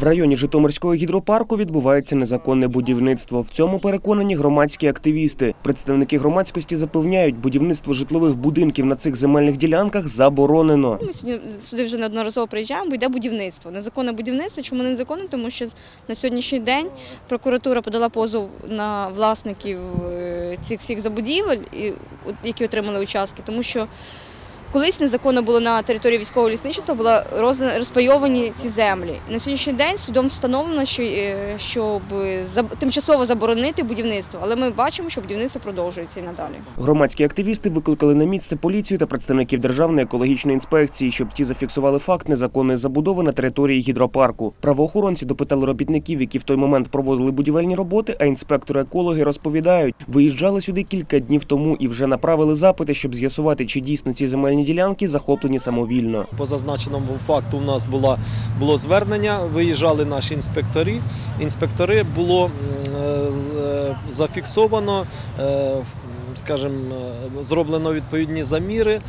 В районі Житомирського гідропарку відбувається незаконне будівництво. В цьому переконані громадські активісти. Представники громадськості запевняють, будівництво житлових будинків на цих земельних ділянках заборонено. Ми сьогодні сюди вже неодноразово приїжджаємо, бо йде будівництво. Незаконне будівництво. Чому не незаконне? Тому що на сьогоднішній день прокуратура подала позов на власників е, цих всіх забудівель, які отримали участки, тому що. Колись незаконно було на території військового лісничества були розпайовані ці землі. На сьогоднішній день судом встановлено, що е, щоб тимчасово заборонити будівництво, але ми бачимо, що будівництво продовжується і надалі. Громадські активісти викликали на місце поліцію та представників Державної екологічної інспекції, щоб ті зафіксували факт незаконної забудови на території гідропарку. Правоохоронці допитали робітників, які в той момент проводили будівельні роботи, а інспектори-екологи розповідають, виїжджали сюди кілька днів тому і вже направили запити, щоб з'ясувати, чи дійсно ці земельні ділянки захоплені самовільно. По зазначеному факту у нас була, було звернення, виїжджали наші інспектори. Інспектори було е, е, зафіксовано, е, скажімо, зроблено відповідні заміри,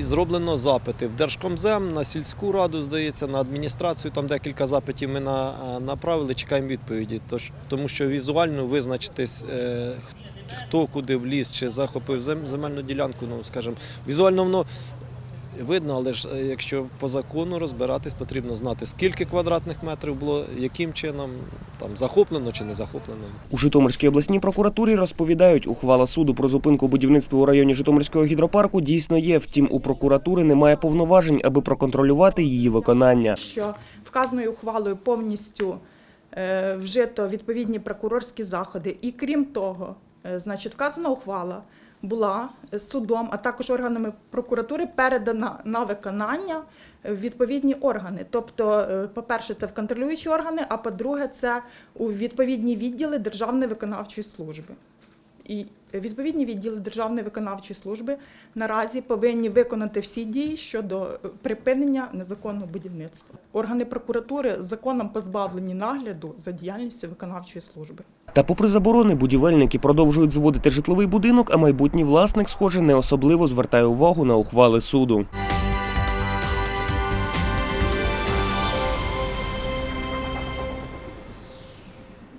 зроблено запити в Держкомзем, на сільську раду, здається, на адміністрацію. Там декілька запитів ми на, направили, чекаємо відповіді. Тож, тому що візуально визначитись. Хто куди вліз чи захопив зем- земельну ділянку, ну скажімо, візуально воно видно, але ж е, якщо по закону розбиратись, потрібно знати, скільки квадратних метрів було, яким чином там захоплено чи не захоплено. У Житомирській обласній прокуратурі розповідають, ухвала суду про зупинку будівництва у районі Житомирського гідропарку дійсно є. Втім, у прокуратури немає повноважень, аби проконтролювати її виконання. що вказаною ухвалою повністю е, вжито відповідні прокурорські заходи. І крім того, е, значить, вказана ухвала була судом, а також органами прокуратури передана на виконання в відповідні органи. Тобто, е, по-перше, це в контролюючі органи, а по-друге, це у відповідні відділи Державної виконавчої служби. І відповідні відділи Державної виконавчої служби наразі повинні виконати всі дії щодо е, припинення незаконного будівництва. Органи прокуратури законом позбавлені нагляду за діяльністю виконавчої служби. Та попри заборони, будівельники продовжують зводити житловий будинок, а майбутній власник, схоже, не особливо звертає увагу на ухвали суду.